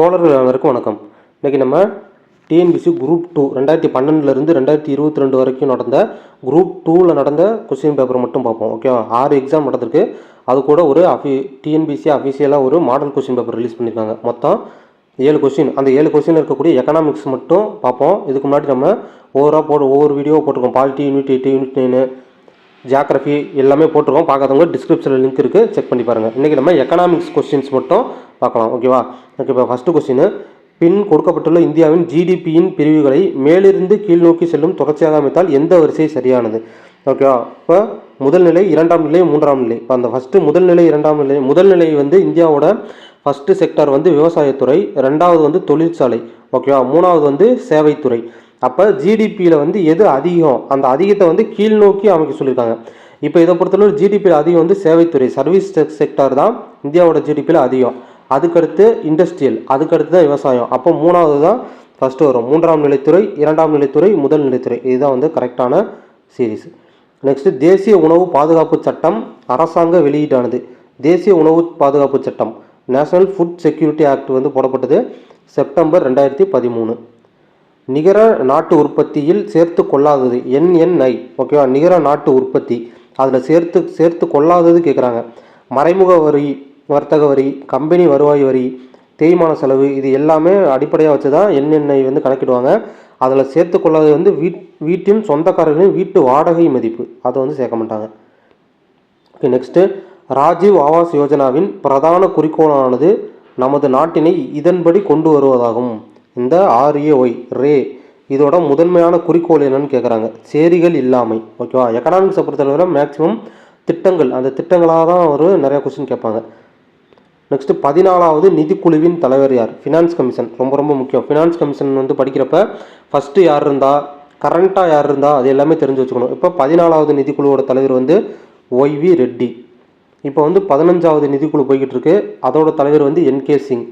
தோழர்கள் அனைவருக்கும் வணக்கம். இன்றைக்கி நம்ம டிஎன்பிசி குரூப் டூ ரெண்டாயிரத்தி பன்னெண்டுலேருந்து ரெண்டாயிரத்தி இருபத்தி ரெண்டு வரைக்கும் நடந்த குரூப் டூவில் நடந்த கொஸ்டின் பேப்பர் மட்டும் பார்ப்போம் ஓகேவா ஆறு எக்ஸாம் நடந்திருக்கு. அது கூட ஒரு அஃபி டிஎன்பிசி அஃபிஷியலாக ஒரு மாடல் கொஸ்டின் பேப்பர் ரிலீஸ் பண்ணியிருக்காங்க மொத்தம் ஏழு கொஸ்டின் அந்த ஏழு கொஸ்டின் இருக்கக்கூடிய எக்கனாமிக்ஸ் மட்டும் பார்ப்போம். இதுக்கு முன்னாடி நம்ம ஓவராக போட ஒவ்வொரு வீடியோ போட்டிருக்கோம். Polity unit eight unit nine geography எல்லாமே போட்டிருக்கோம். பார்க்காதவங்க டிஸ்கிரிப்ஷனில் லிங்க் இருக்குது செக் பண்ணி பாருங்கள் இன்றைக்கி நம்ம எக்கனாமிக்ஸ் கொஸ்டின்ஸ் மட்டும் பார்க்கலாம். ஓகேவா ஓகே இப்போ ஃபஸ்ட்டு கொஸ்டின் பின் கொடுக்கப்பட்டுள்ள இந்தியாவின் ஜிடிபியின் பிரிவுகளை மேலிருந்து கீழ் நோக்கி செல்லும் தொடர்ச்சியாக அமைத்தால் எந்த வரிசை சரியானது? ஓகேவா இப்போ முதல் நிலை இரண்டாம் நிலை மூன்றாம் நிலை. இப்போ அந்த ஃபஸ்ட்டு முதல் நிலை இரண்டாம் நிலை. முதல் நிலை வந்து இந்தியாவோட ஃபஸ்ட்டு செக்டார் வந்து விவசாயத்துறை. ரெண்டாவது வந்து தொழிற்சாலை. ஓகேவா மூணாவது வந்து சேவைத்துறை. அப்போ ஜிடிபியில் வந்து எது அதிகம்? அந்த அதிகத்தை வந்து கீழ் நோக்கி அமைக்க சொல்லியிருக்காங்க. இப்போ இதை பொறுத்தளவு ஜிடிபியில் அதிகம் வந்து சேவைத்துறை சர்வீஸ் செக்டார் தான் இந்தியாவோட ஜிடிபியில் அதிகம். அதுக்கடுத்து இண்டஸ்ட்ரியல் அதுக்கடுத்து தான் விவசாயம். அப்போ மூணாவது தான் ஃபஸ்ட்டு வரும். மூன்றாம் நிலைத்துறை இரண்டாம் நிலைத்துறை முதல் நிலைத்துறை. இதுதான் வந்து கரெக்டான சீரீஸ் நெக்ஸ்ட்டு தேசிய உணவு பாதுகாப்பு சட்டம் அரசாங்க வெளியீடானது. தேசிய உணவு பாதுகாப்பு சட்டம். நேஷனல் ஃபுட் செக்யூரிட்டி ஆக்ட் வந்து போடப்பட்டது செப்டம்பர் ரெண்டாயிரத்தி பதிமூணு. நிகர நாட்டு உற்பத்தியில் சேர்த்து கொள்ளாதது. என்என்ஐ ஓகேவா நிகர நாட்டு உற்பத்தி. அதில் சேர்த்து சேர்த்து கொள்ளாதது கேட்குறாங்க மறைமுக வரி வர்த்தக வரி கம்பெனி வருவாய் வரி தேய்மான செலவு இது எல்லாமே அடிப்படையாக வச்சு தான் என்என்ஐ வந்து கணக்கிடுவாங்க. அதில் சேர்த்து கொள்ளாதது வந்து வீட் வீட்டின் சொந்தக்காரர்களின் வீட்டு வாடகை மதிப்பு. அதை வந்து சேர்க்க மாட்டாங்க. ஓகே நெக்ஸ்ட்டு ராஜீவ் ஆவாஸ் யோஜனாவின் பிரதான குறிக்கோளானது நமது நாட்டினை இதன்படி கொண்டு வருவதாகும். இந்த ஆர்ஏஒய் ரே இதோட முதன்மையான குறிக்கோள் என்னன்னு கேட்குறாங்க சேரிகள் இல்லாமை ஓகேவா எக்கனாமிக்ஸை பொறுத்தளவில் மேக்ஸிமம் திட்டங்கள் அந்த திட்டங்களாக தான் ஒரு நிறைய கொஸ்டின் கேட்பாங்க. நெக்ஸ்ட் பதினாலாவது நிதிக்குழுவின் தலைவர் யார்? ஃபினான்ஸ் கமிஷன் ரொம்ப ரொம்ப முக்கியம். ஃபினான்ஸ் கமிஷன் வந்து படிக்கிறப்ப ஃபஸ்ட்டு யார் இருந்தா கரண்ட்டாக யார் இருந்தா அது எல்லாமே தெரிஞ்சு வச்சுக்கணும். இப்போ பதினாலாவது நிதிக்குழுவோட தலைவர் வந்து ஒய்வி ரெட்டி இப்போ வந்து பதினஞ்சாவது நிதிக்குழு போய்கிட்டு இருக்கு. அதோட தலைவர் வந்து என்கே சிங்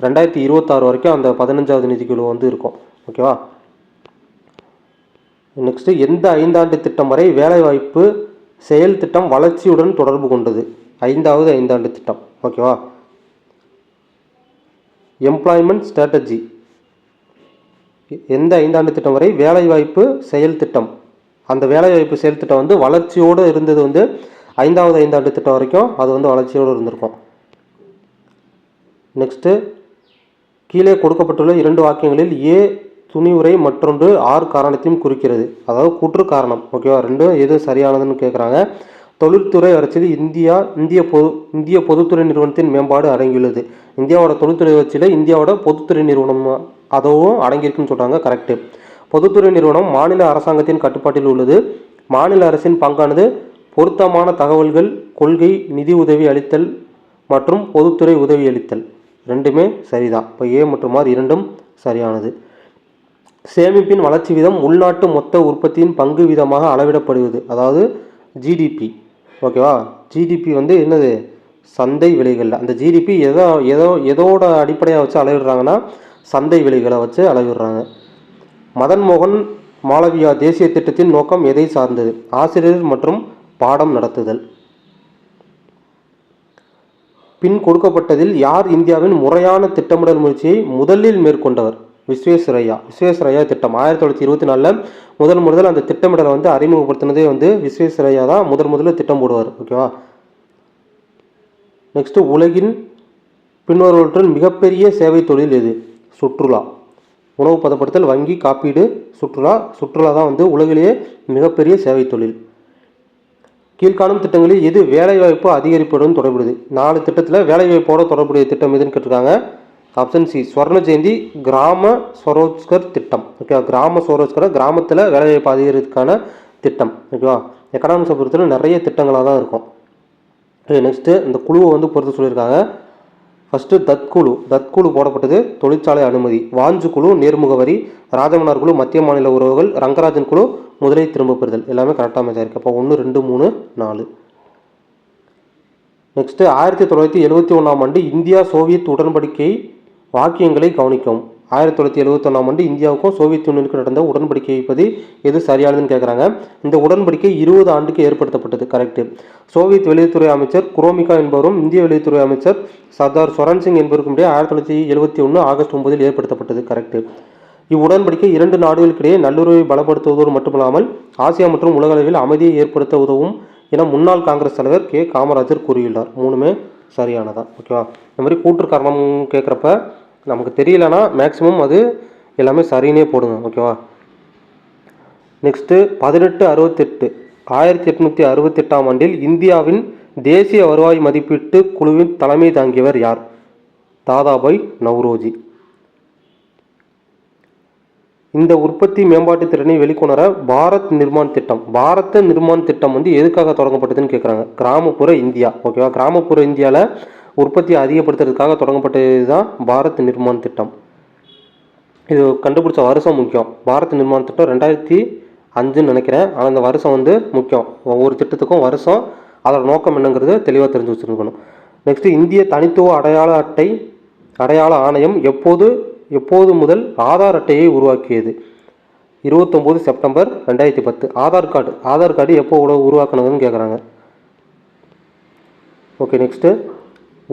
ரெண்டாயிரத்தி இருபத்தாறு வரைக்கும் அந்த பதினஞ்சாவது நிதிக்குழு வந்து இருக்கும். ஓகேவா? நெக்ஸ்ட்டு எந்த ஐந்தாண்டு திட்டம் வரை வேலைவாய்ப்பு செயல் திட்டம் வளர்ச்சியுடன் தொடர்பு கொண்டது? ஐந்தாவது ஐந்தாண்டு திட்டம். ஓகேவா? எம்ப்ளாய்மெண்ட் ஸ்ட்ராட்டஜி எந்த ஐந்தாண்டு திட்டம் வரை வேலைவாய்ப்பு செயல் திட்டம்? அந்த வேலைவாய்ப்பு செயல் திட்டம் வந்து வளர்ச்சியோடு இருந்தது வந்து ஐந்தாவது ஐந்தாண்டு திட்டம் வரைக்கும் அது வந்து வளர்ச்சியோடு இருந்திருக்கும். நெக்ஸ்ட்டு கீழே கொடுக்கப்பட்டுள்ள இரண்டு வாக்கியங்களில் ஏ துணிவுரை மற்றொன்று ஆறு காரணத்தையும் குறிக்கிறது. அதாவது கூற்று காரணம். ஓகேவா ரெண்டும் எது சரியானதுன்னு கேட்குறாங்க தொழில்துறை வளர்ச்சியில் இந்தியா இந்திய பொது இந்திய பொதுத்துறை நிறுவனத்தின் மேம்பாடு அடங்கியுள்ளது. இந்தியாவோட தொழில்துறை வளர்ச்சியில் இந்தியாவோட பொதுத்துறை நிறுவனம் அதுவும் அடங்கியிருக்குன்னு சொல்கிறாங்க கரெக்டு பொதுத்துறை நிறுவனம் மாநில அரசாங்கத்தின் கட்டுப்பாட்டில் உள்ளது. மாநில அரசின் பங்கானது பொருத்தமான தகவல்கள் கொள்கை நிதி உதவி அளித்தல் மற்றும் பொதுத்துறை உதவி அளித்தல். ரெண்டுமே சரிதான். இப்போ ஏ மற்றும் ஆர் இரண்டும் சரியானது. சேமிப்பின் வளர்ச்சி வீதம் உள்நாட்டு மொத்த உற்பத்தியின் பங்கு வீதமாக அளவிடப்படுவது அதாவது ஜிடிபி ஓகேவா ஜிடிபி வந்து என்னது? சந்தை விலைகள் அந்த ஜிடிபி எதோ எதோ எதோட அடிப்படையாக வச்சு அளவிடுறாங்கன்னா சந்தை விலைகளை வச்சு அளவிடுறாங்க. மதன் மோகன் மாளவியா தேசிய திட்டத்தின் நோக்கம் எதை சார்ந்தது? ஆசிரியர் மற்றும் பாடம் நடத்துதல். பின் கொடுக்கப்பட்டதில் யார் இந்தியாவின் முறையான திட்டமிடல் முயற்சியை முதலில் மேற்கொண்டவர்? விஸ்வேஸ்வரையா விஸ்வேஸ்வரையா திட்டம். ஆயிரத்தி தொள்ளாயிரத்தி இருபத்தி நாலில் முதல் முதல் அந்த திட்டமிடலை வந்து அறிமுகப்படுத்தினதே வந்து விஸ்வேஸ்வரையா தான் முதல் முதல்ல திட்டம் போடுவார். ஓகேவா நெக்ஸ்ட்டு உலகின் பின்வருவற்றில் மிகப்பெரிய சேவை தொழில் எது? சுற்றுலா. உணவு பதப்படுத்தல் வங்கி காப்பீடு சுற்றுலா. சுற்றுலா தான் வந்து உலகிலேயே மிகப்பெரிய சேவை தொழில். கீழ்காணும் திட்டங்களில் எது வேலைவாய்ப்பு அதிகரிப்புடன் தொடர்புடையது? நாலு திட்டத்தில் வேலைவாய்ப்போட தொடர்புடைய திட்டம் எதுன்னு கேட்டிருக்காங்க. ஆப்ஷன் சி ஸ்வர்ண ஜெயந்தி கிராம ஸ்வரோஜ்கர் திட்டம். ஓகேவா? கிராம ஸ்வரோஜ்கரை கிராமத்தில் வேலைவாய்ப்பு அதிகரிக்கிறதுக்கான திட்டம். ஓகேவா? எக்கனாமிக்ஸை பொறுத்தவரை நிறைய திட்டங்களாக தான் இருக்கும். நெக்ஸ்ட்டு இந்த குழுவை வந்து பொறுத்து சொல்லியிருக்காங்க. ஃபஸ்ட்டு தத்குழு தத்குழு போடப்பட்டது தொழிற்சாலை அனுமதி. வாஞ்சு குழு நேர்முக வரி ராஜமன்னார் குழு மத்திய மாநில உறவுகள் ரங்கராஜன் குழு முதலை திரும்ப பெறுதல். எல்லாமே கரெக்டாக மேட்ச் ஆயிருக்கு அப்போ ஒன்று ரெண்டு மூணு நாலு. நெக்ஸ்ட்டு ஆயிரத்தி தொள்ளாயிரத்தி எழுபத்தி ஒன்றாம் ஆண்டு இந்தியா சோவியத் உடன்படிக்கை வாக்கியங்களை கவனிக்கும். ஆயிரத்தி தொள்ளாயிரத்தி எழுபத்தொன்னாம் ஆண்டு இந்தியாவுக்கும் சோவியத் யூனியனுக்கும் நடந்த உடன்படிக்கை பற்றி எது சரியானதுன்னு கேட்குறாங்க இந்த உடன்படிக்கை இருபது ஆண்டுக்கு ஏற்படுத்தப்பட்டது கரெக்டு சோவியத் வெளியுறவுத்துறை அமைச்சர் குரோமிகா என்பவரும் இந்திய வெளியுறவுத்துறை அமைச்சர் சர்தார் சொரன் சிங் என்பவருக்கும் இடையே ஆயிரத்தி தொள்ளாயிரத்தி எழுபத்தி ஒன்று ஆகஸ்ட் ஒன்பதில் ஏற்படுத்தப்பட்டது கரெக்டு இவ்வுடன்படிக்கை இரண்டு நாடுகளுக்கிடையே நல்லுறவை பலப்படுத்துவதோடு மட்டுமல்லாமல் ஆசியா மற்றும் உலகளவில் அமைதியை ஏற்படுத்த உதவும் என முன்னாள் காங்கிரஸ் தலைவர் கே. காமராஜர் கூறியுள்ளார். மூணுமே சரியானதான் ஓகேவா? இந்த மாதிரி கூற்று காரணம் கேட்குறப்ப நமக்கு தெரியலனா மேக்ஸிமம் அது எல்லாமே சரின்னே போடுங்க. ஓகேவா? நெக்ஸ்ட்டு பதினெட்டு அறுபத்தெட்டு. ஆயிரத்தி எட்நூற்றி அறுபத்தெட்டாம் ஆண்டில் இந்தியாவின் தேசிய வருவாய் மதிப்பீட்டு குழுவின் தலைமை தாங்கியவர் யார்? தாதாபாய் நவ்ரோஜி. இந்த உற்பத்தி மேம்பாட்டு திறனை வெளிக்கொணர பாரத் நிர்மாண் திட்டம். பாரத நிர்மாண் திட்டம் வந்து எதுக்காக தொடங்கப்பட்டதுன்னு கேட்குறாங்க கிராமப்புற இந்தியா ஓகேவா கிராமப்புற இந்தியாவில் உற்பத்தியை அதிகப்படுத்துறதுக்காக தொடங்கப்பட்டது தான் பாரத் நிர்மாண் திட்டம். இது கண்டுபிடிச்ச வருஷம் முக்கியம். பாரத் நிர்மாண் திட்டம் ரெண்டாயிரத்தி அஞ்சுன்னு நினைக்கிறேன். ஆனால் அந்த வருஷம் வந்து முக்கியம். ஒவ்வொரு திட்டத்துக்கும் வருஷம் அதோட நோக்கம் என்னங்கிறது தெளிவாக தெரிஞ்சு வச்சுருக்கணும். நெக்ஸ்ட்டு இந்திய தனித்துவ அடையாள அட்டை அடையாள ஆணையம் எப்போது எப்போது முதல் ஆதார் அட்டையை உருவாக்கியது? இருபத்தொம்போது செப்டம்பர் ரெண்டாயிரத்தி பத்து. ஆதார் கார்டு ஆதார் கார்டு எப்போ உட கேட்குறாங்க ஓகே நெக்ஸ்ட்டு.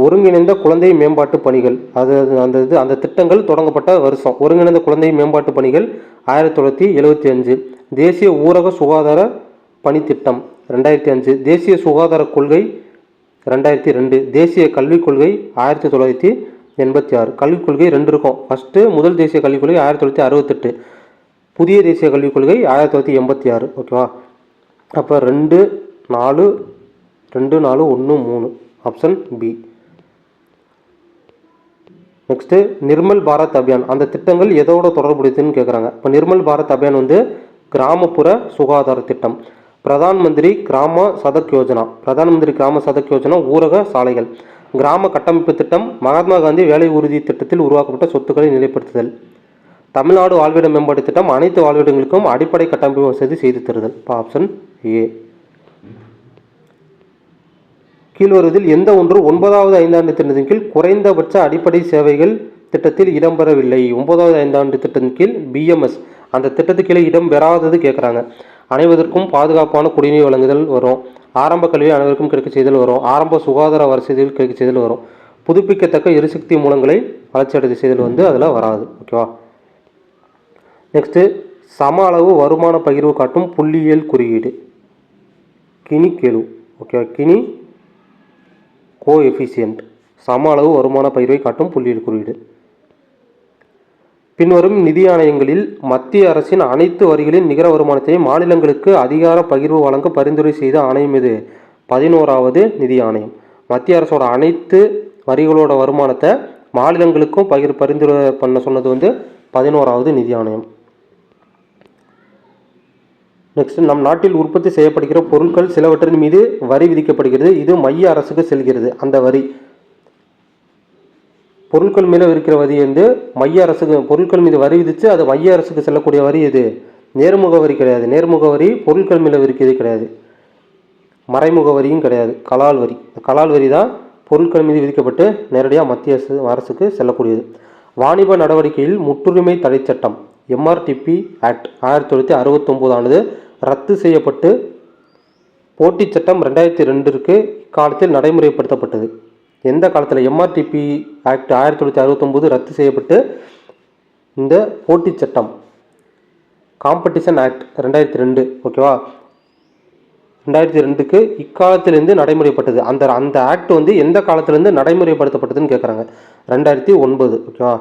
ஒருங்கிணைந்த குழந்தை மேம்பாட்டு பணிகள். அது அது அந்த இது அந்த திட்டங்கள் தொடங்கப்பட்ட வருஷம். ஒருங்கிணைந்த குழந்தை மேம்பாட்டு பணிகள் ஆயிரத்தி தொள்ளாயிரத்தி எழுபத்தி அஞ்சு. தேசிய ஊரக சுகாதார பணித்திட்டம் ரெண்டாயிரத்தி அஞ்சு. தேசிய சுகாதார கொள்கை ரெண்டாயிரத்தி ரெண்டு. தேசிய கல்விக் கொள்கை ஆயிரத்தி தொள்ளாயிரத்தி எண்பத்தி ஆறு. கல்விக் கொள்கை ரெண்டு இருக்கும். ஃபஸ்ட்டு முதல் தேசிய கல்விக் கொள்கை ஆயிரத்தி தொள்ளாயிரத்தி அறுபத்தெட்டு. புதிய தேசிய கல்விக் கொள்கை ஆயிரத்தி தொள்ளாயிரத்தி எண்பத்தி ஆறு. ஓகேவா அப்போ ரெண்டு நாலு ரெண்டு நாலு ஒன்று மூணு. Option B next Nirmal Bharat Abhiyan. அந்த திட்டங்கள் எதோட தொடர்புடையதுன்னு கேட்குறாங்க இப்போ நிர்மல் பாரத் அபியான் வந்து கிராமப்புற சுகாதார திட்டம். பிரதான் மந்திரி கிராம சதக் யோஜனா. பிரதான் மந்திரி கிராம சதக் யோஜனா ஊரக சாலைகள். கிராம கட்டமைப்பு திட்டம் மகாத்மா காந்தி வேலை உறுதி திட்டத்தில் உருவாக்கப்பட்ட சொத்துக்களை நிலைப்படுத்துதல். தமிழ்நாடு வாழ்விட மேம்பாட்டு திட்டம் அனைத்து வாழ்விடங்களுக்கும் அடிப்படை கட்டமைப்பு வசதி செய்து தருதல். Option A. கீழ்வருவதில் எந்த ஒன்று ஒன்பதாவது ஐந்தாண்டு திட்டத்தின் கீழ் குறைந்தபட்ச அடிப்படை சேவைகள் திட்டத்தில் இடம்பெறவில்லை. ஒன்பதாவது ஐந்தாண்டு திட்டத்தின் கீழ் பிஎம்எஸ் அந்த திட்டத்துக்கு கீழே இடம் பெறாதது கேட்குறாங்க அனைவருக்கும் பாதுகாப்பான குடிநீர் வழங்குதல் வரும். ஆரம்ப கல்வி அனைவருக்கும் கிடைக்க செய்தல் வரும். ஆரம்ப சுகாதார வரிசையில் கிடைக்க செய்தல் வரும். புதுப்பிக்கத்தக்க எரிசக்தி மூலங்களை வளர்ச்சி செய்தல் வந்து அதில் வராது. ஓகேவா? நெக்ஸ்ட்டு சம அளவு வருமான பகிர்வு காட்டும் புள்ளியியல் குறியீடு. கினி கெழு ஓகேவா? கினி கோ எஃபிஷியன்ட் சம அளவு வருமான பகிர்வை காட்டும் புள்ளியியல் குறியீடு. பின்வரும் நிதி ஆணையங்களில் மத்திய அரசின் அனைத்து வரிகளின் நிகர வருமானத்தை மாநிலங்களுக்கு அதிகார பகிர்வு வழங்க பரிந்துரை செய்த ஆணையம் இது. பதினோராவது நிதி ஆணையம். மத்திய அரசோட அனைத்து வரிகளோட வருமானத்தை மாநிலங்களுக்கும் பகிர் பரிந்துரை பண்ண சொன்னது வந்து பதினோராவது நிதி ஆணையம். நெக்ஸ்ட் நம் நாட்டில் உற்பத்தி செய்யப்படுகிற பொருட்கள் சிலவற்றின் மீது வரி விதிக்கப்படுகிறது. இது மைய அரசுக்கு செல்கிறது. அந்த வரி பொருட்கள் மேலே இருக்கிற வரி வந்து மைய அரசுக்கு பொருட்கள் மீது வரி விதித்து அது மைய அரசுக்கு செல்லக்கூடிய வரி இது நேர்முக வரி கிடையாது. நேர்முக வரி பொருட்கள் மேலே இருக்கிறது கிடையாது. மறைமுக வரியும் கிடையாது. கலால் வரி. கலால் வரி தான் பொருட்கள் மீது விதிக்கப்பட்டு நேரடியாக மத்திய அரசு அரசுக்கு செல்லக்கூடியது. வாணிப நடவடிக்கையில் முற்றுரிமை தடை சட்டம் எம்ஆர்டிபி ஆக்ட் ஆயிரத்தி தொள்ளாயிரத்தி அறுபத்தொம்போது ஆனது ரத்து செய்யப்பட்டு போட்டிச் சட்டம் ரெண்டாயிரத்தி ரெண்டிற்கு இக்காலத்தில் நடைமுறைப்படுத்தப்பட்டது. எந்த காலத்தில் எம்ஆர்டிபி ஆக்ட் ஆயிரத்தி தொள்ளாயிரத்தி அறுபத்தொம்போது ரத்து செய்யப்பட்டு இந்த போட்டிச் சட்டம் காம்படிஷன் ஆக்ட் ரெண்டாயிரத்தி ரெண்டு ஓகேவா ரெண்டாயிரத்தி ரெண்டுக்கு இக்காலத்திலேருந்து நடைமுறைப்பட்டது அந்த அந்த ஆக்ட் வந்து எந்த காலத்திலேருந்து நடைமுறைப்படுத்தப்பட்டதுன்னு கேட்குறாங்க ரெண்டாயிரத்தி ஒன்பது ஓகேவா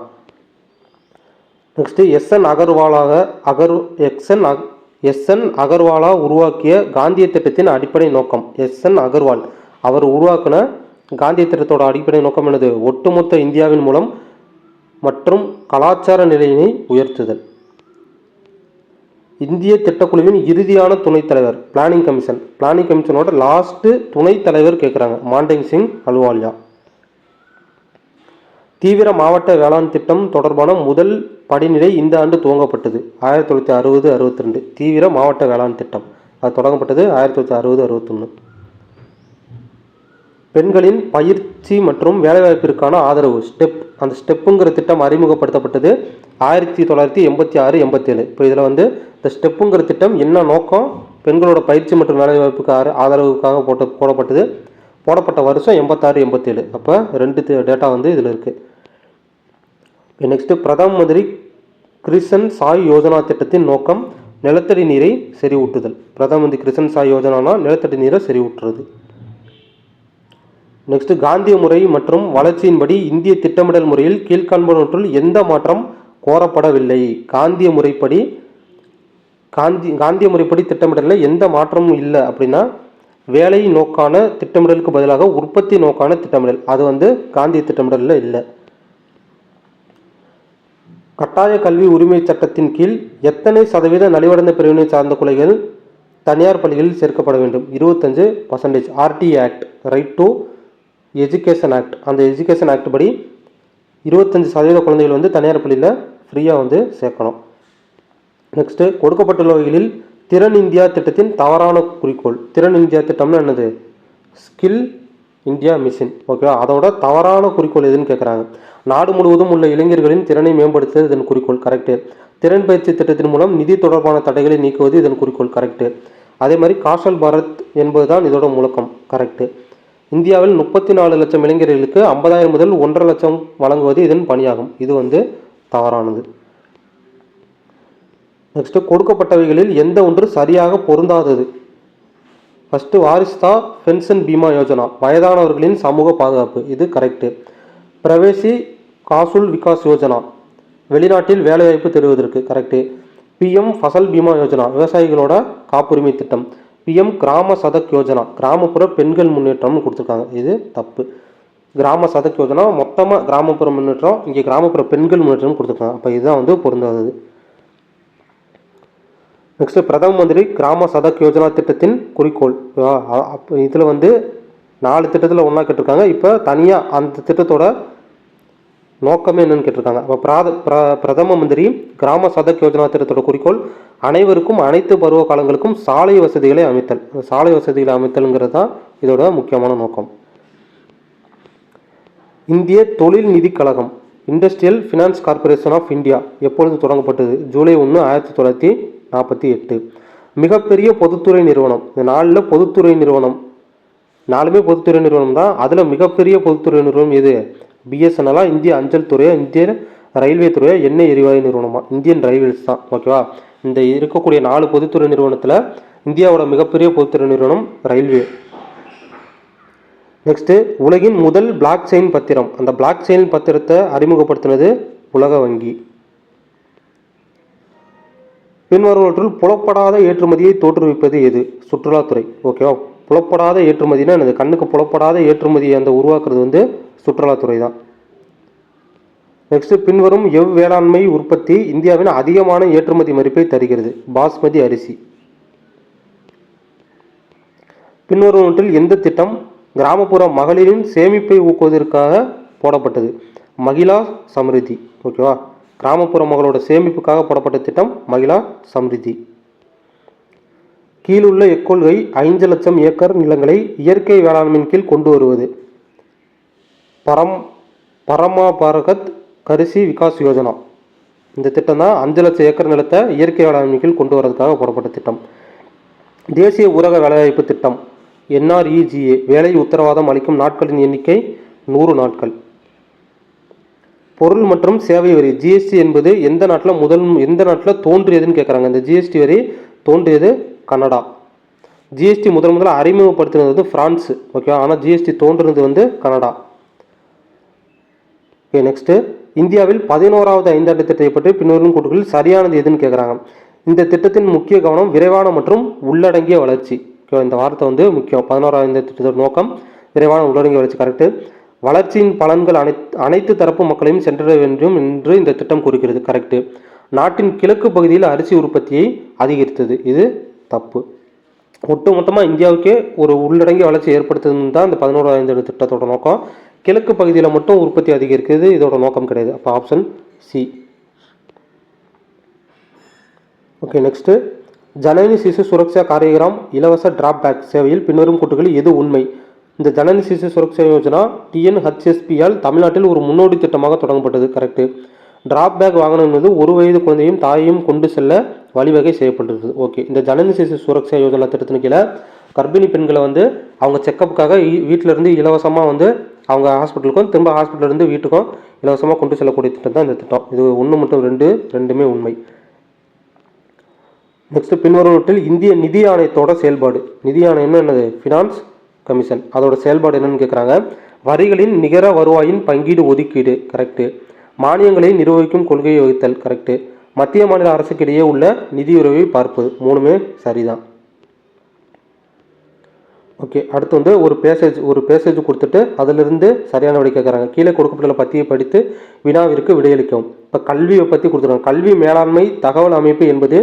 நெக்ஸ்ட்டு எஸ்என் அகர்வாலாக அகர் எக்ஸ்என் அக் எஸ்என் அகர்வாலா உருவாக்கிய காந்திய திட்டத்தின் அடிப்படை நோக்கம் எஸ்என் அகர்வால் அவர் உருவாக்கின காந்திய திட்டத்தோட அடிப்படை நோக்கம் எனது ஒட்டுமொத்த இந்தியாவின் மூலம் மற்றும் கலாச்சார நிலையினை உயர்த்துதல். இந்திய திட்டக்குழுவின் இறுதியான துணைத் தலைவர் பிளானிங் கமிஷன் பிளானிங் கமிஷனோட லாஸ்ட்டு துணைத் தலைவர் கேட்குறாங்க மாண்டேங் சிங் அலுவாலியா. தீவிர மாவட்ட வேளாண் திட்டம் தொடர்பான முதல் படிநிலை இந்த ஆண்டு துவங்கப்பட்டது ஆயிரத்தி தொள்ளாயிரத்தி அறுபது அறுபத்தி ரெண்டு. தீவிர மாவட்ட வேளாண் திட்டம். அது தொடங்கப்பட்டது ஆயிரத்தி தொள்ளாயிரத்தி அறுபது அறுபத்தொன்று பெண்களின் பயிற்சி மற்றும் வேலைவாய்ப்பிற்கான ஆதரவு ஸ்டெப் அந்த ஸ்டெப்புங்கிற திட்டம் அறிமுகப்படுத்தப்பட்டது ஆயிரத்தி தொள்ளாயிரத்தி எண்பத்தி ஆறு எண்பத்தேழு இப்போ இதில் வந்து இந்த ஸ்டெப்புங்கிற திட்டம் என்ன நோக்கம்? பெண்களோட பயிற்சி மற்றும் வேலைவாய்ப்புக்கு ஆதரவுக்காக போட்ட போடப்பட்டது. போடப்பட்ட வருஷம் எண்பத்தாறு எண்பத்தேழு அப்போ ரெண்டு டேட்டா வந்து இதில் இருக்குது நெக்ஸ்ட்டு பிரதம மந்திரி கிரிசன் சாய் யோஜனா திட்டத்தின் நோக்கம் நிலத்தடி நீரை செறிவூட்டுதல். பிரதம மந்திரி கிரிசன் சாய் யோஜனானா நிலத்தடி நீரை செறிவூட்டுறது. நெக்ஸ்ட் காந்திய முறை மற்றும் வளர்ச்சியின்படி இந்திய திட்டமிடல் முறையில் கீழ்காண்பனவற்றுள் எந்த மாற்றம் கோரப்படவில்லை? காந்திய முறைப்படி காந்தி காந்திய முறைப்படி திட்டமிடலில் எந்த மாற்றமும் இல்லை அப்படின்னா வேலை நோக்கான திட்டமிடலுக்கு பதிலாக உற்பத்தி நோக்கான திட்டமிடல் அது வந்து காந்திய திட்டமிடலில் இல்லை. கட்டாய கல்வி உரிமை சட்டத்தின் கீழ் எத்தனை சதவீத நலிவடைந்த பிரிவினை சார்ந்த குலைகள் தனியார் பள்ளிகளில் சேர்க்கப்பட வேண்டும்? இருபத்தஞ்சு percentage RT act right to education act அந்த எஜுகேஷன் ஆக்ட் படி இருபத்தஞ்சு சதவீத குழந்தைகள் வந்து தனியார் பள்ளியில் ஃப்ரீயாக வந்து சேர்க்கணும். நெக்ஸ்ட்டு கொடுக்கப்பட்டுள்ள வகைகளில் திறன் இந்தியா திட்டத்தின் தவறான குறிக்கோள். திறன் இந்தியா திட்டம்னா என்னது? ஸ்கில் இந்தியா மிஷின் ஓகேவா அதோட தவறான குறிக்கோள் எதுன்னு கேட்குறாங்க நாடு முழுவதும் உள்ள இளைஞர்களின் திறனை மேம்படுத்துவது இதன் குறிக்கோள். கரெக்டு திறன் பயிற்சி திட்டத்தின் மூலம் நிதி தொடர்பான தடைகளை நீக்குவது இதன் குறிக்கோள். கரெக்டு அதே மாதிரி காஷல் பாரத் என்பதுதான் இதோட முழக்கம். கரெக்டு இந்தியாவில் முப்பத்தி நாலு லட்சம் இளைஞர்களுக்கு ஐம்பதாயிரம் முதல் ஒன்றரை லட்சம் வழங்குவது இதன் பணியாகும். இது வந்து தவறானது. நெக்ஸ்ட் கொடுக்கப்பட்டவைகளில் எந்த ஒன்று சரியாக பொருந்தாதது? ஃபஸ்ட்டு வாரிஸ்தா பென்ஷன் பீமா யோஜனா வயதானவர்களின் சமூக பாதுகாப்பு. இது கரெக்டு பிரவேசி காசுல் விகாஸ் யோஜனா வெளிநாட்டில் வேலைவாய்ப்பு தருவதற்கு கரெக்டு பிஎம் ஃபசல் பீமா யோஜனா விவசாயிகளோட காப்புரிமை திட்டம். பிஎம் கிராம சதக் யோஜனா கிராமப்புற பெண்கள் முன்னேற்றம்னு கொடுத்துருக்காங்க. இது தப்பு. கிராம சதக் யோஜனா மொத்தமாக கிராமப்புற முன்னேற்றம் இங்கே கிராமப்புற பெண்கள் முன்னேற்றம் கொடுத்துருக்காங்க. அப்போ இதுதான் வந்து பொருந்தாதது. நெக்ஸ்ட் பிரதம மந்திரி கிராம சதக் யோஜனா திட்டத்தின் குறிக்கோள். அப்போ இதில் வந்து நாலு திட்டத்தில் ஒன்றா கேட்டிருக்காங்க. இப்போ தனியாக அந்த திட்டத்தோட நோக்கமே என்னன்னு கேட்டிருக்காங்க. அப்போ பிராத பிர பிரதம மந்திரி கிராம சதக் யோஜனா திட்டத்தோட குறிக்கோள் அனைவருக்கும் அனைத்து பருவ காலங்களுக்கும் சாலை வசதிகளை அமைத்தல். சாலை வசதிகளை அமைத்தல்ங்கிறது தான் இதோட முக்கியமான நோக்கம். இந்திய தொழில் நிதி கழகம் industrial finance corporation of India எப்பொழுது தொடங்கப்பட்டது? ஜூலை ஒன்று ஆயிரத்தி தொள்ளாயிரத்தி நாற்பத்தி எட்டு. மிகப்பெரிய பொதுத்துறை நிறுவனம். இந்த நாளில் பொதுத்துறை நிறுவனம் நாலுமே பொதுத்துறை நிறுவனம் தான். அதில் மிகப்பெரிய பொதுத்துறை நிறுவனம் எது? பிஎஸ்என்எல்லா இந்திய அஞ்சல் துறையா இந்திய ரயில்வே துறையா எண்ணெய் எரிவாயு நிறுவனமா? இந்தியன் ரயில்வேஸ் தான் ஓகேவா இந்த இருக்கக்கூடிய நாலு பொதுத்துறை நிறுவனத்தில் இந்தியாவோட மிகப்பெரிய பொதுத்துறை நிறுவனம் ரயில்வே. நெக்ஸ்ட்டு உலகின் முதல் பிளாக் செயின் பத்திரம். அந்த பிளாக் செயின் பத்திரத்தை அறிமுகப்படுத்தினது உலக வங்கி. பின்வருவற்றுள் புலப்படாத ஏற்றுமதியை தோற்றுவிப்பது எது? சுற்றுலாத்துறை ஓகேவா புலப்படாத ஏற்றுமதினா எனது கண்ணுக்கு புலப்படாத ஏற்றுமதியை அந்த உருவாக்குறது வந்து சுற்றுலாத்துறை தான் நெக்ஸ்ட் பின்வரும் எவ் வேளாண்மை உற்பத்தி இந்தியாவின் அதிகமான ஏற்றுமதி மதிப்பை தருகிறது? பாஸ்மதி அரிசி. பின்வருவற்றில் எந்த திட்டம் கிராமப்புற மகளிரின் சேமிப்பை ஊக்குவதற்காக போடப்பட்டது? மகிழா சமிருதி. ஓகேவா கிராமப்புற மகளோட சேமிப்புக்காக போடப்பட்ட திட்டம் மகிழா சமிருதி. கீழுள்ள எக்கொள்கை ஐந்து லட்சம் ஏக்கர் நிலங்களை இயற்கை வேளாண்மையின் கீழ் கொண்டு வருவது. பரம் பரமாபாரகத் கரிசி விகாஸ் யோஜனா. இந்த திட்டம் தான் அஞ்சு லட்சம் ஏக்கர் நிலத்தை இயற்கை வேளாண்மை கீழ் கொண்டு வரதுக்காக போடப்பட்ட திட்டம். தேசிய ஊரக வேலைவாய்ப்பு திட்டம் என்ஆர்இஜிஏ வேலை உத்தரவாதம் அளிக்கும் நாட்களின் எண்ணிக்கை நூறு நாட்கள். பொருள் மற்றும் சேவை வரி ஜிஎஸ்டி என்பது எந்த நாட்டில் முதல் எந்த நாட்டில் தோன்றியதுன்னு கேட்குறாங்க இந்த ஜிஎஸ்டி வரி தோன்றியது கனடா. ஜிஎஸ்டி முதல் முதல்ல அறிமுகப்படுத்தினது வந்து ஃப்ரான்ஸு ஓகேவா? ஆனால் ஜிஎஸ்டி தோன்றுனது வந்து கனடா. ஓகே நெக்ஸ்ட்டு இந்தியாவில் பதினோராவது ஐந்தாண்டு திட்டத்தை பற்றி பின்வரும் கூட்டுகளில் சரியானது எதுன்னு கேட்குறாங்க இந்த திட்டத்தின் முக்கிய கவனம் விரைவான மற்றும் உள்ளடங்கிய வளர்ச்சி. ஓகே இந்த வார்த்தை வந்து முக்கியம். பதினோராவது திட்டத்தோட நோக்கம் விரைவான உள்ளடங்கிய வளர்ச்சி கரெக்டு வளர்ச்சியின் பலன்கள் அனைத்து அனைத்து தரப்பு மக்களையும் சென்றட வேண்டும் என்று இந்த திட்டம் குறிக்கிறது கரெக்டு நாட்டின் கிழக்கு பகுதியில் அரிசி உற்பத்தியை அதிகரித்தது. இது தப்பு. ஒட்டுமொத்தமாக இந்தியாவுக்கே ஒரு உள்ளடங்கிய வளர்ச்சி ஏற்படுத்துதுன்னு தான் இந்த பதினோராவது திட்டத்தோட நோக்கம். கிழக்கு பகுதியில் மட்டும் உற்பத்தி அதிகரிக்கிறது இதோட நோக்கம் கிடையாது. அப்போ option C okay next Janani Shishu Suraksha Karyakram இலவச டிராப் பேக் சேவையில் பின்வரும் கூட்டுகளில் எது உண்மை? இந்த ஜனனி சிசு சுரக்ஷா யோஜனா டிஎன்ஹெச்எஸ்பியால் தமிழ்நாட்டில் ஒரு முன்னோடி திட்டமாக தொடங்கப்பட்டது. கரெக்டு டிராப் பேக் வாகனம் என்பது ஒரு வயது குழந்தையும் தாயையும் கொண்டு செல்ல வழிவகை செய்யப்பட்டிருக்குது ஓகே இந்த ஜனனி சிசு சுரக்ஷா யோஜனா திட்டத்தின் கீழே கர்ப்பிணி பெண்களை வந்து அவங்க செக்கப்புக்காக வீட்டிலிருந்து இலவசமாக வந்து அவங்க ஹாஸ்பிட்டலுக்கும் திரும்ப ஹாஸ்பிட்டலேருந்து வீட்டுக்கும் இலவசமாக கொண்டு செல்லக்கூடிய திட்டம் தான் இந்த திட்டம். இது ஒன்று மட்டும் ரெண்டு ரெண்டுமே உண்மை. நெக்ஸ்ட் பின்வருவற்றில் இந்திய நிதி ஆணையத்தோட செயல்பாடு. நிதி ஆணையம்னு என்னது? ஃபினான்ஸ் கமிஷன் அதோட செயல்பாடு என்னன்னு கேட்குறாங்க வரிகளின் நிகர வருவாயின் பங்கீடு ஒதுக்கீடு. கரெக்டு மானியங்களை நிர்வகிக்கும் கொள்கையை வகுத்தல். கரெக்டு மத்திய மாநில அரசுக்கு இடையே உள்ள நிதியுறவை பார்ப்பது மூணுமே சரிதான். ஓகே அடுத்து வந்து ஒரு பேசேஜ் ஒரு பேசேஜ் கொடுத்துட்டு அதிலிருந்து சரியான விடை கேட்குறாங்க கீழே கொடுக்கப்பட்டுள்ள பற்றியை படித்து வினாவிற்கு விடையளிக்கவும். இப்போ கல்வியை பற்றி கொடுத்துருக்காங்க. கல்வி மேலாண்மை தகவல் அமைப்பு என்பது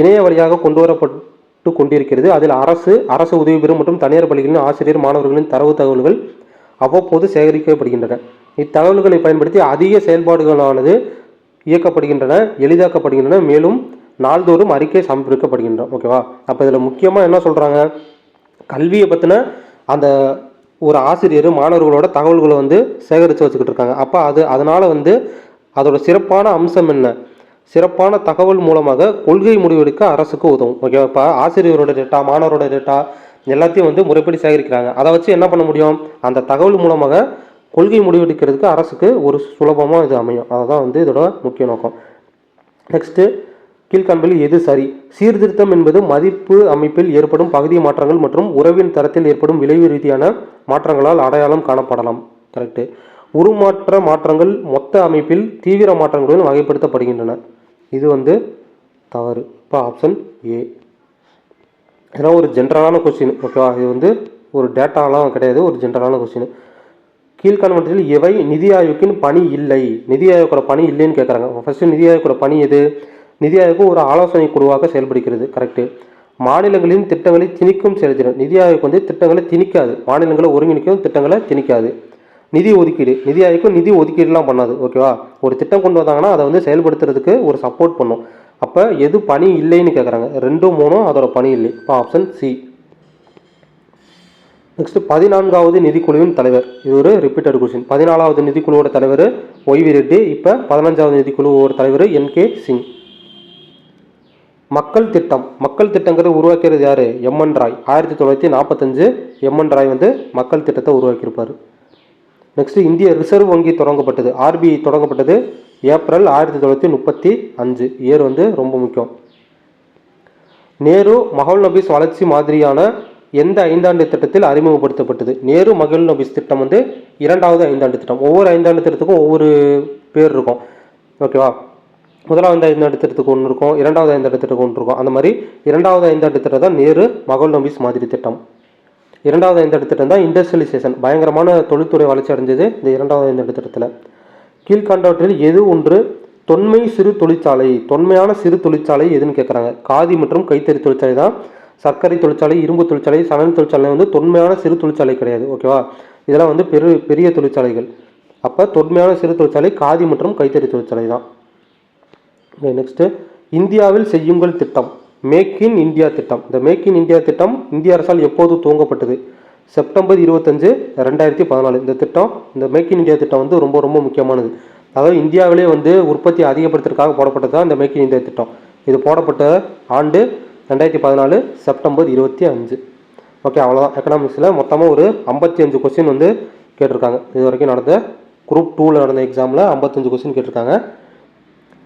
இணைய வழியாக கொண்டு வரப்பட்டு கொண்டிருக்கிறது. அதில் அரசு அரசு உதவி பெறும் மற்றும் தனியார் பள்ளிகளின் ஆசிரியர் மாணவர்களின் தரவு தகவல்கள் அவ்வப்போது சேகரிக்கப்படுகின்றன. இத்தகவல்களை பயன்படுத்தி அதிக செயல்பாடுகளானது இயக்கப்படுகின்றன எளிதாக்கப்படுகின்றன. மேலும் நாள்தோறும் அறிக்கை சமர்ப்பிக்கப்படுகின்றன. ஓகேவா அப்போ இதில் முக்கியமாக என்ன சொல்கிறாங்க கல்வியை பற்றின அந்த ஒரு ஆசிரியர் மாணவர்களோட தகவல்களை வந்து சேகரித்து வச்சுக்கிட்டு இருக்காங்க அப்போ அது அதனால் வந்து அதோட சிறப்பான அம்சம் என்ன? சிறப்பான தகவல் மூலமாக கொள்கை முடிவெடுக்க அரசுக்கு உதவும். ஓகேவா இப்போ ஆசிரியரோட டேட்டா மாணவரோட டேட்டா எல்லாத்தையும் வந்து முறைப்படி சேகரிக்கிறாங்க. அதை வச்சு என்ன பண்ண முடியும்? அந்த தகவல் மூலமாக கொள்கை முடிவெடுக்கிறதுக்கு அரசுக்கு ஒரு சுலபமாக இது அமையும். அதுதான் வந்து இதோட முக்கிய நோக்கம். நெக்ஸ்ட்டு கீழ்காண்பில் எது சரி? சீர்திருத்தம் என்பது மதிப்பு அமைப்பில் ஏற்படும் பகுதி மாற்றங்கள் மற்றும் உறவின் தரத்தில் ஏற்படும் விளைவு ரீதியான மாற்றங்களால் அடையாளம் காணப்படலாம். கரெக்டு உருமாற்ற மாற்றங்கள் மொத்த அமைப்பில் தீவிர மாற்றங்களுடன் வகைப்படுத்தப்படுகின்றன. இது வந்து தவறு. இப்போ ஆப்ஷன் ஏ ஏன்னா ஒரு ஜென்ரலான கொஸ்டின் ஓகேவா இது வந்து ஒரு டேட்டாலாம் கிடையாது. ஒரு ஜென்ரலான கொஸ்டின் கீழ்காண்பத்தில் எவை? நிதி ஆயோக்கின் பணி இல்லை. நிதி ஆயோக்கோட பணி இல்லைன்னு கேட்குறாங்க ஃபஸ்ட்டு நிதி ஆயோக்கோட பணி எது? நிதி ஆயோக்கும் ஒரு ஆலோசனை குழுவாக செயல்படுகிறது கரெக்டு மாநிலங்களின் திட்டங்களை திணிக்கும் செயல்திறன். நிதி ஆயோக் வந்து திட்டங்களை திணிக்காது. மாநிலங்களை ஒருங்கிணைக்கும் திட்டங்களை திணிக்காது. நிதி ஒதுக்கீடு. நிதி ஆயோக்கும் நிதி ஒதுக்கீடுலாம் பண்ணாது ஓகேவா ஒரு திட்டம் கொண்டு வந்தாங்கன்னா அதை வந்து செயல்படுத்துறதுக்கு ஒரு சப்போர்ட் பண்ணும். அப்போ எது பணி இல்லைன்னு கேட்குறாங்க ரெண்டும் மூணும் அதோட பணி இல்லை. இப்போ ஆப்ஷன் சி நெக்ஸ்ட் பதினான்காவது நிதிக்குழுவின் தலைவர். இது ஒரு ரிப்பீட்டட் கொஸ்டின் பதினாலாவது நிதிக்குழுவோட தலைவர் ஒய்வி ரெட்டி இப்போ பதினஞ்சாவது நிதிக்குழுவோட தலைவர் என் கே சிங் மக்கள் திட்டம். மக்கள் திட்டங்கிறத உருவாக்கியது யார்? எம்என் ராய். ஆயிரத்தி தொள்ளாயிரத்தி நாற்பத்தஞ்சு எம்என் ராய் வந்து மக்கள் திட்டத்தை உருவாக்கியிருப்பார். நெக்ஸ்ட்டு இந்திய ரிசர்வ் வங்கி தொடங்கப்பட்டது. ஆர்பிஐ தொடங்கப்பட்டது ஏப்ரல் ஆயிரத்தி தொள்ளாயிரத்தி முப்பத்தி அஞ்சு. இயர் வந்து ரொம்ப முக்கியம். நேரு மகள் நபீஸ் வளர்ச்சி மாதிரியான எந்த ஐந்தாண்டு திட்டத்தில் அறிமுகப்படுத்தப்பட்டது? நேரு மகள் நபீஸ் திட்டம் வந்து இரண்டாவது ஐந்தாண்டு திட்டம். ஒவ்வொரு ஐந்தாண்டு திட்டத்துக்கும் ஒவ்வொரு பேர் இருக்கும். ஓகேவா முதலாவது ஐந்து திட்டத்துக்கு ஒன்று இருக்கும். இரண்டாவது ஐந்து திட்டத்துக்கு ஒன்று இருக்கும். அந்த மாதிரி இரண்டாவது ஐந்து திட்டம் தான் நேரு மகள் நம்பிஸ் மாதிரி திட்டம். இரண்டாவது ஐந்து திட்டம் தான் இண்டஸ்ட்ரியலைசேஷன் பயங்கரமான தொழில்துறை வளர்ச்சி அடைஞ்சது இந்த இரண்டாவது ஐந்து திட்டத்தில் கீழ்கண்டவற்றில் எது ஒன்று? தொன்மை சிறு தொழிற்சாலை. தொன்மையான சிறு தொழிற்சாலை எதுன்னு கேட்குறாங்க காதி மற்றும் கைத்தறி தொழிற்சாலை தான். சர்க்கரை தொழிற்சாலை இரும்பு தொழிற்சாலை சணல் தொழிற்சாலை வந்து தொன்மையான சிறு தொழிற்சாலை கிடையாது. ஓகேவா? இதெல்லாம் வந்து பெரு பெரிய தொழிற்சாலைகள். அப்போ தொன்மையான சிறு தொழிற்சாலை காதி மற்றும் கைத்தறி தொழிற்சாலை தான். நெக்ஸ்ட்டு இந்தியாவில் செய்யுங்கள் திட்டம். மேக் இன் இந்தியா திட்டம். இந்த மேக் இன் இந்தியா திட்டம் இந்திய அரசால் எப்போது துவங்கப்பட்டது? செப்டம்பர் இருபத்தஞ்சு ரெண்டாயிரத்தி பதினாலு. இந்த திட்டம் இந்த மேக் இன் இந்தியா திட்டம் வந்து ரொம்ப ரொம்ப முக்கியமானது. அதாவது இந்தியாவிலே வந்து உற்பத்தி அதிகப்படுத்துறதுக்காக போடப்பட்டது தான் இந்த மேக் இன் இந்தியா திட்டம். இது போடப்பட்ட ஆண்டு ரெண்டாயிரத்தி பதினாலு செப்டம்பர் இருபத்தி அஞ்சு. ஓகே அவ்வளோதான் எக்கனாமிக்ஸில் மொத்தமாக ஒரு ஐம்பத்தி அஞ்சு கொஸ்டின் வந்து கேட்டிருக்காங்க. இது வரைக்கும் நடந்த குரூப் டூவில் நடந்த எக்ஸாமில் ஐம்பத்தஞ்சு கொஸ்டின் கேட்டிருக்காங்க.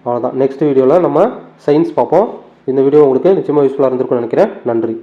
அவ்வளோதான் நெக்ஸ்ட் வீடியோவில் நம்ம சயின்ஸ் பார்ப்போம். இந்த வீடியோ உங்களுக்கு நிச்சயமாக யூஸ்ஃபுல்லாக இருந்திருக்கும்னு நினைக்கிறேன். நன்றி.